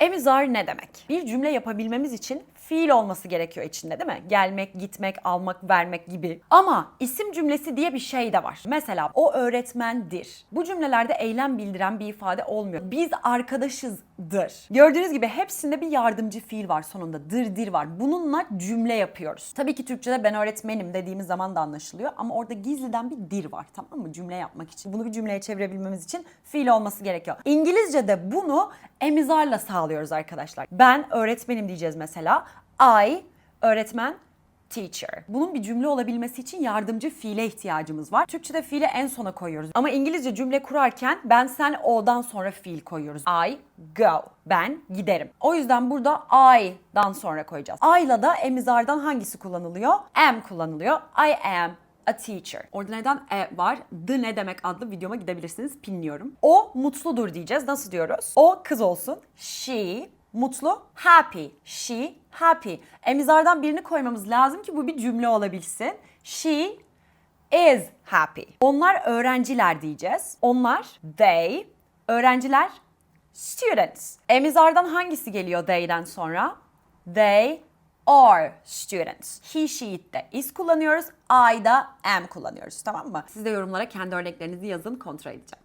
Emizar ne demek? Bir cümle yapabilmemiz için fiil olması gerekiyor içinde değil mi? Gelmek, gitmek, almak, vermek gibi. Ama isim cümlesi diye bir şey de var. Mesela o öğretmendir. Bu cümlelerde eylem bildiren bir ifade olmuyor. Biz arkadaşızdır. Gördüğünüz gibi hepsinde bir yardımcı fiil var sonunda. Dır dir var. Bununla cümle yapıyoruz. Tabii ki Türkçe'de ben öğretmenim dediğimiz zaman da anlaşılıyor ama orada gizliden bir dir var tamam mı? Cümle yapmak için. Bunu bir cümleye çevirebilmemiz için fiil olması gerekiyor. İngilizce'de bunu emizarla sağlıyoruz arkadaşlar. Ben öğretmenim diyeceğiz mesela. I öğretmen teacher. Bunun bir cümle olabilmesi için yardımcı fiile ihtiyacımız var. Türkçe'de fiili en sona koyuyoruz. Ama İngilizce cümle kurarken ben sen o'dan sonra fiil koyuyoruz. I go. Ben giderim. O yüzden burada I'dan sonra koyacağız. I'la da emizardan hangisi kullanılıyor? Am kullanılıyor. I am a teacher. Orada neden e var? The ne demek adlı videoma gidebilirsiniz. Pinliyorum. O mutludur diyeceğiz. Nasıl diyoruz? O kız olsun. She mutlu. Happy. She happy. Emizardan birini koymamız lazım ki bu bir cümle olabilsin. She is happy. Onlar öğrenciler diyeceğiz. Onlar they öğrenciler students. Emizardan hangisi geliyor they'den sonra? They are students. He, she'de is kullanıyoruz. I'da am kullanıyoruz. Tamam mı? Siz de yorumlara kendi örneklerinizi yazın kontrol edeceğim.